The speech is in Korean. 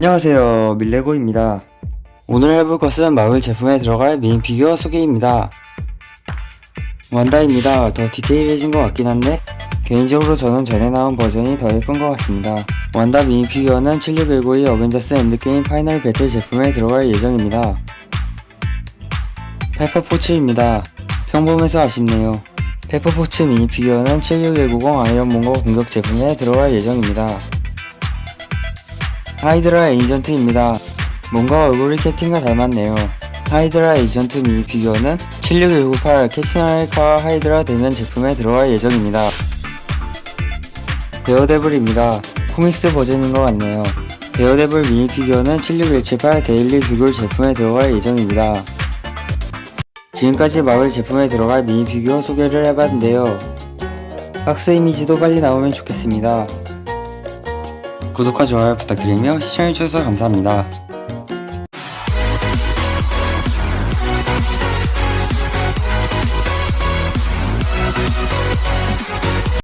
안녕하세요. 밀레고입니다. 오늘 해볼 것은 마블 제품에 들어갈 메인 피규어 소개입니다. 완다입니다. 더 디테일해진 것 같긴 한데 개인적으로 저는 전에 나온 버전이 더 예쁜 것 같습니다. 완다 미니 피규어는 7619의 어벤져스 엔드게임 파이널 배틀 제품에 들어갈 예정입니다. 페퍼포츠입니다. 평범해서 아쉽네요. 페퍼포츠 미니 피규어는 76190 아이언몬거 공격 제품에 들어갈 예정입니다 하이드라 에이전트입니다. 뭔가 얼굴이 캡틴과 닮았네요. 하이드라 에이전트 미니 피규어는 76198 캡틴 아메리카와 하이드라 대면 제품에 들어갈 예정입니다. 데어데블입니다. 코믹스 버전인 것 같네요. 데어데블 미니 피규어는 76178 데일리 뷰글 제품에 들어갈 예정입니다. 지금까지 마블 제품에 들어갈 미니 피규어 소개를 해봤는데요. 박스 이미지도 빨리 나오면 좋겠습니다. 구독과 좋아요 부탁드리며 시청해주셔서 감사합니다.